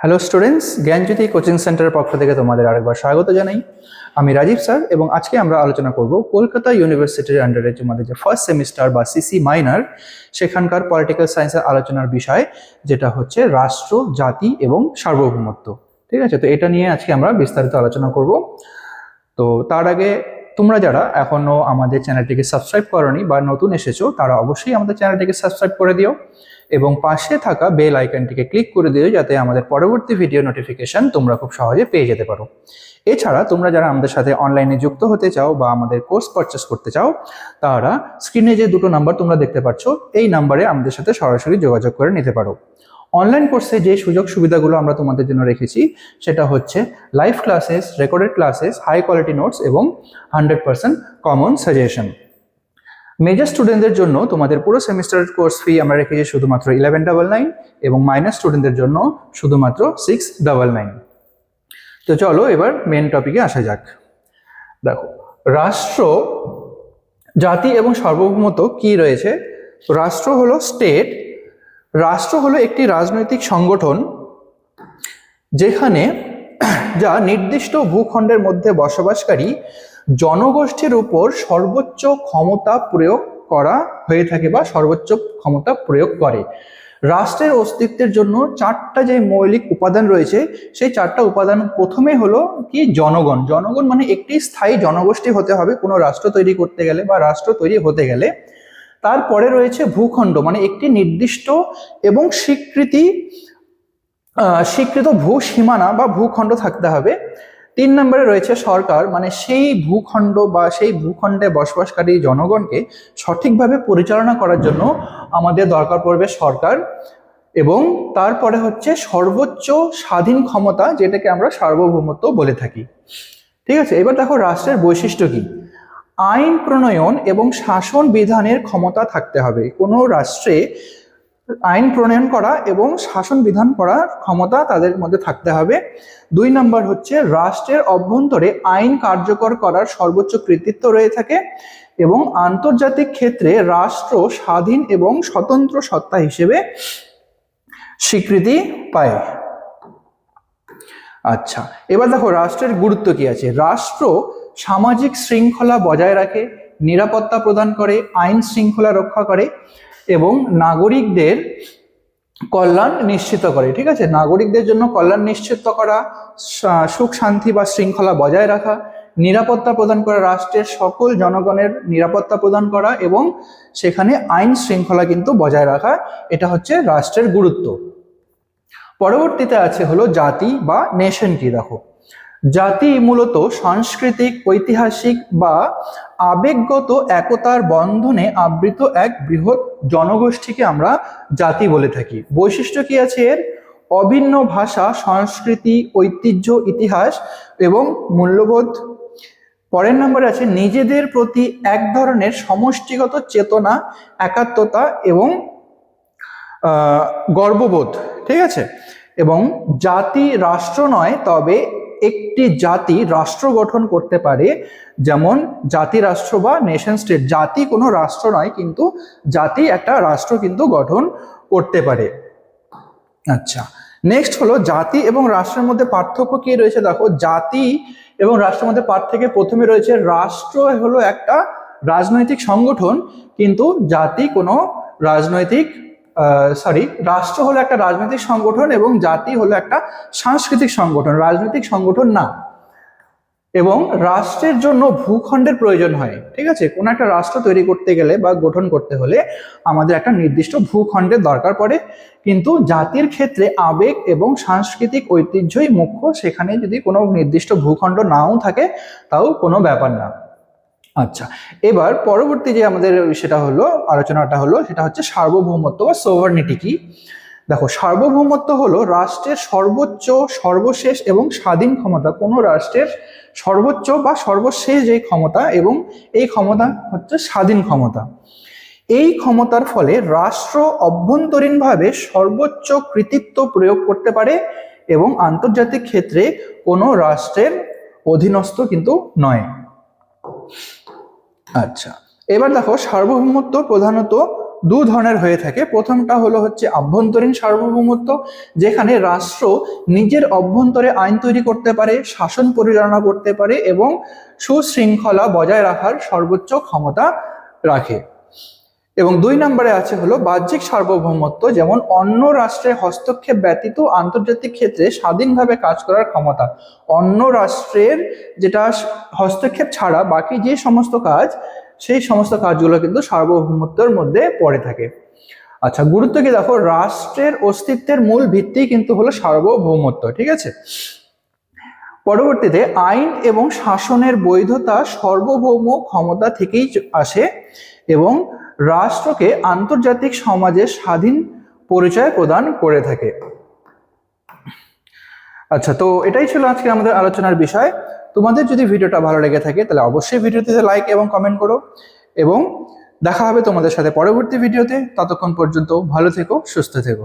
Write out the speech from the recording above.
Hello students জ্ঞানজ্যোতি coaching সেন্টারের পক্ষ থেকে তোমাদের আরেকবার স্বাগত জানাই। আমি রাজীব স্যার এবং আজকে আমরা আলোচনা করব কলকাতা ইউনিভার্সিটির আন্ডারে তোমাদের যে ফার্স্ট সেমিস্টার বা সিসি মাইনার সেখানকার পলিটিক্যাল সায়েন্সের আলোচনার বিষয়, যেটা হচ্ছে রাষ্ট্র, জাতি এবং সার্বভৌমত্ব। ঠিক আছে? তো এটা নিয়ে আজকে আমরা বিস্তারিত আলোচনা করব। তো তার আগে তোমরা যারা এখনও আমাদের চ্যানেলটিকে সাবস্ক্রাইব করনি বা নতুন এসেছ, তারা অবশ্যই আমাদের চ্যানেলটিকে সাবস্ক্রাইব করে দিও এবং পাশে থাকা বেল আইকনটিকে ক্লিক করে দিও যাতে আমাদের পরবর্তী ভিডিও নোটিফিকেশন তোমরা খুব সহজে পেয়ে যেতে পারো। এছাড়া তোমরা যারা আমাদের সাথে অনলাইনে যুক্ত হতে চাও বা আমাদের কোর্স পারচেস করতে চাও, তারা স্ক্রিনে যে দুটো নাম্বার তোমরা দেখতে পাচ্ছ, এই নাম্বারে আমাদের সাথে সরাসরি যোগাযোগ করে নিতে পারো। অনলাইন কোর্সে যে সুযোগ সুবিধাগুলো আমরা তোমাদের জন্য রেখেছি, সেটা হচ্ছে live classes recorded classes high quality notes এবং hundred percent common suggestion major স্টুডেন্টদের জন্য তোমাদের পুরো সেমিস্টারের কোর্স ফি আমরা রেখেছি শুধুমাত্র ইলেভেন ডাবল নাইন এবং মাইনাস স্টুডেন্টদের জন্য শুধুমাত্র সিক্স ডাবল নাইন তো চলো এবার মেন টপিকে আসা যাক। দেখো, রাষ্ট্র, জাতি এবং সার্বভৌমত্ব কি রয়েছে? রাষ্ট্র হলো স্টেট রাষ্ট্র হলো একটি রাজনৈতিক সংগঠন যেখানে যা নির্দিষ্ট ভূখণ্ডের মধ্যে বসবাসকারী জনগোষ্ঠীর উপর সর্বোচ্চ ক্ষমতা প্রয়োগ করা হয়ে থাকে বা সর্বোচ্চ ক্ষমতা প্রয়োগ করে। রাষ্ট্রের অস্তিত্বের জন্য চারটা যে মৌলিক উপাদান রয়েছে, সেই চারটা উপাদান প্রথমে হলো কি? জনগণ। জনগণ মানে একটি স্থায়ী জনগোষ্ঠী হতে হবে কোনো রাষ্ট্র তৈরি করতে গেলে বা রাষ্ট্র তৈরি হতে গেলে। তারপরে রয়েছে ভূখণ্ড মানে একটি নির্দিষ্ট এবং স্বীকৃতি স্বীকৃত ভূ সীমানা বা ভূখণ্ড থাকতে হবে। তিন নম্বরে রয়েছে সরকার মানে সেই ভূখণ্ড বা সেই ভূখণ্ডে বসবাসকারী জনগণকে সঠিকভাবে পরিচালনা করার জন্য আমাদের দরকার পড়বে সরকার। এবং তারপরে হচ্ছে সর্বোচ্চ স্বাধীন ক্ষমতা, যেটাকে আমরা সার্বভৌমত্ব বলে থাকি। ঠিক আছে? এবার দেখো রাষ্ট্রের বৈশিষ্ট্য কি? আইন প্রণয়ন এবং শাসন বিধানের ক্ষমতা থাকতে হবে। কোনো রাষ্ট্রে আইন প্রণয়ন করা এবং শাসন বিধান করার ক্ষমতা তাদের মধ্যে থাকতে হবে। দুই নম্বর হচ্ছে রাষ্ট্রের অভ্যন্তরে আইন কার্যকর করার সর্বোচ্চ কৃতিত্ব রয়ে থাকে এবং আন্তর্জাতিক ক্ষেত্রে রাষ্ট্র স্বাধীন এবং স্বতন্ত্র সত্তা হিসেবে স্বীকৃতি পায়। আচ্ছা এবার দেখো রাষ্ট্রের গুরুত্ব কি আছে? রাষ্ট্র সামাজিক শৃঙ্খলা বজায় রাখে, নিরাপত্তা প্রদান করে, আইন শৃঙ্খলা রক্ষা করে এবং নাগরিকদের কল্যাণ নিশ্চিত করে, ঠিক আছে? নাগরিকদের জন্য কল্যাণ নিশ্চিত করা সুখ, শান্তি বা শৃঙ্খলা বজায় রাখা, নিরাপত্তা প্রদান করা, রাষ্ট্রের সকল জনগণের নিরাপত্তা প্রদান করা এবং সেখানে আইন শৃঙ্খলা কিন্তু বজায় রাখা, এটা হচ্ছে রাষ্ট্রের গুরুত্ব। পরবর্তীতে আছে হলো জাতি বা নেশন কি দেখো। জাতি মূলত সাংস্কৃতিক, ঐতিহাসিক বা আবেগগত একতার বন্ধনে আবৃত এক বৃহৎ জনগোষ্ঠীকে আমরা জাতি বলে থাকি। বৈশিষ্ট্য কি আছে এর? অভিন্ন ভাষা, সংস্কৃতি, ঐতিহ্য, ইতিহাস এবং মূল্যবোধ। পরের নম্বরে আছে, নিজেদের প্রতি এক ধরনের সমষ্টিগত চেতনা, একাত্মতা এবং গর্ববোধ। ঠিক আছে? এবং জাতি রাষ্ট্র নয়, তবে একটি জাতি রাষ্ট্র গঠন করতে পারে, যেমন জাতি রাষ্ট্র বা নেশন স্টেট জাতি কোনো রাষ্ট্র নয়, কিন্তু জাতি একটা রাষ্ট্র কিন্তু গঠন করতে পারে। আচ্ছা নেক্সট হলো জাতি এবং রাষ্ট্রের মধ্যে পার্থক্য কি রয়েছে? দেখো, জাতি এবং রাষ্ট্রের মধ্যে পার্থক্যে প্রথমে রয়েছে, রাষ্ট্র হলো একটা রাজনৈতিক সংগঠন, কিন্তু জাতি কোনো রাজনৈতিক সরি রাষ্ট্র হলো একটা রাজনৈতিক সংগঠন এবং জাতি হলো একটা সাংস্কৃতিক সংগঠন, রাজনৈতিক সংগঠন না। এবং রাষ্ট্রের জন্য ভূখণ্ডের প্রয়োজন হয়, ঠিক আছে? কোনো একটা রাষ্ট্র তৈরি করতে গেলে বা গঠন করতে হলে আমাদের একটা নির্দিষ্ট ভূখণ্ডের দরকার পড়ে। কিন্তু জাতির ক্ষেত্রে আবেগ এবং সাংস্কৃতিক ঐতিহ্যই মুখ্য, সেখানে যদি কোনো নির্দিষ্ট ভূখণ্ড নাও থাকে, তাও কোনো ব্যাপার না। আচ্ছা এবার পরবর্তী যে আমাদের সেটা হলো, আলোচনাটা হলো, সেটা হচ্ছে সার্বভৌমত্ব বা সোভার্নিটি কি? দেখো, সার্বভৌমত্ব হলো রাষ্ট্রের সর্বোচ্চ, সর্বশেষ এবং স্বাধীন ক্ষমতা। কোনো রাষ্ট্রের সর্বোচ্চ বা সর্বশেষ যে ক্ষমতা এবং এই ক্ষমতা হচ্ছে স্বাধীন ক্ষমতা। এই ক্ষমতার ফলে রাষ্ট্র অভ্যন্তরীণভাবে সর্বোচ্চ কৃতিত্ব প্রয়োগ করতে পারে এবং আন্তর্জাতিক ক্ষেত্রে কোনো রাষ্ট্রের অধীনস্থ কিন্তু নয়। আচ্ছা। এবার দেখো সার্বভৌমত্ব প্রধানত দু ধরনের হয়ে থাকে। প্রথমটা হলো হচ্ছে আভ্যন্তরীণ সার্বভৌমত্ব, যেখানে রাষ্ট্র নিজের অভ্যন্তরে আইন তৈরি করতে পারে, শাসন পরিচালনা করতে পারে এবং সুশৃঙ্খলা বজায় রাখার সর্বোচ্চ ক্ষমতা রাখে। এবং দুই নম্বরে আছে হলো বাহ্যিক সার্বভৌমত্ব, যেমন অন্য রাষ্ট্রের হস্তক্ষেপ ব্যতীত আন্তর্জাতিক ক্ষেত্রে স্বাধীনভাবে কাজ করার ক্ষমতা। অন্য রাষ্ট্রের যেটা হস্তক্ষেপ ছাড়া বাকি যে সমস্ত কাজ, সেই সমস্ত কাজগুলো কিন্তু সার্বভৌমত্বের মধ্যে পড়ে থাকে। আচ্ছা গুরুত্ব কি দেখো? রাষ্ট্রের অস্তিত্বের মূল ভিত্তি কিন্তু হলো সার্বভৌমত্ব, ঠিক আছে? পরবর্তীতে আইন এবং শাসনের বৈধতা সার্বভৌম ক্ষমতা থেকেই আসে এবং রাষ্ট্রকে আন্তর্জাতিক সমাজে স্বাধীন পরিচয় প্রদান করে থাকে। আচ্ছা তো এটাই ছিল আজকে আমাদের আলোচনার বিষয়। তোমাদের যদি ভিডিওটা ভালো লেগে থাকে, তাহলে অবশ্যই ভিডিওটিতে লাইক এবং কমেন্ট করো। এবং দেখা হবে তোমাদের সাথে পরবর্তী ভিডিওতে। ততক্ষণ পর্যন্ত ভালো থেকো, সুস্থ থেকো।